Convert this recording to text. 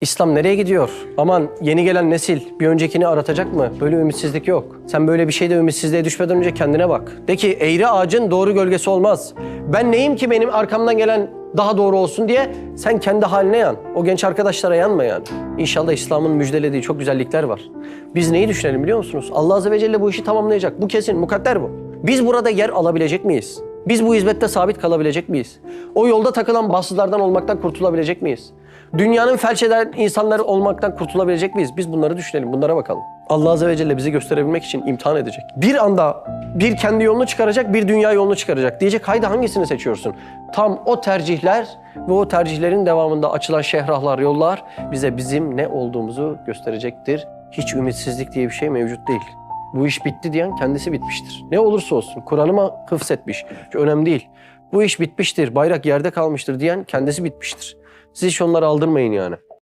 İslam nereye gidiyor? Aman yeni gelen nesil bir öncekini aratacak mı? Böyle ümitsizlik yok. Sen böyle bir şeyde ümitsizliğe düşmeden önce kendine bak. De ki eğri ağacın doğru gölgesi olmaz. Ben neyim ki benim arkamdan gelen daha doğru olsun diye sen kendi haline yan. O genç arkadaşlara yanma yani. İnşallah İslam'ın müjdelediği çok güzellikler var. Biz neyi düşünelim biliyor musunuz? Allah Azze ve Celle bu işi tamamlayacak. Bu kesin, mukadder bu. Biz burada yer alabilecek miyiz? Biz bu hizmette sabit kalabilecek miyiz? O yolda takılan bahtsızlardan olmaktan kurtulabilecek miyiz? Dünyanın felç eden insanları olmaktan kurtulabilecek miyiz? Biz bunları düşünelim, bunlara bakalım. Allah Azze ve Celle bizi gösterebilmek için imtihan edecek. Bir anda bir kendi yolunu çıkaracak, bir dünya yolunu çıkaracak. Diyecek haydi hangisini seçiyorsun? Tam o tercihler ve o tercihlerin devamında açılan şehrahlar, yollar bize bizim ne olduğumuzu gösterecektir. Hiç ümitsizlik diye bir şey mevcut değil. Bu iş bitti diyen kendisi bitmiştir. Ne olursa olsun Kur'an'ıma hıfzetmiş. Hiç önemli değil. Bu iş bitmiştir, bayrak yerde kalmıştır diyen kendisi bitmiştir. Siz hiç onları aldırmayın yani.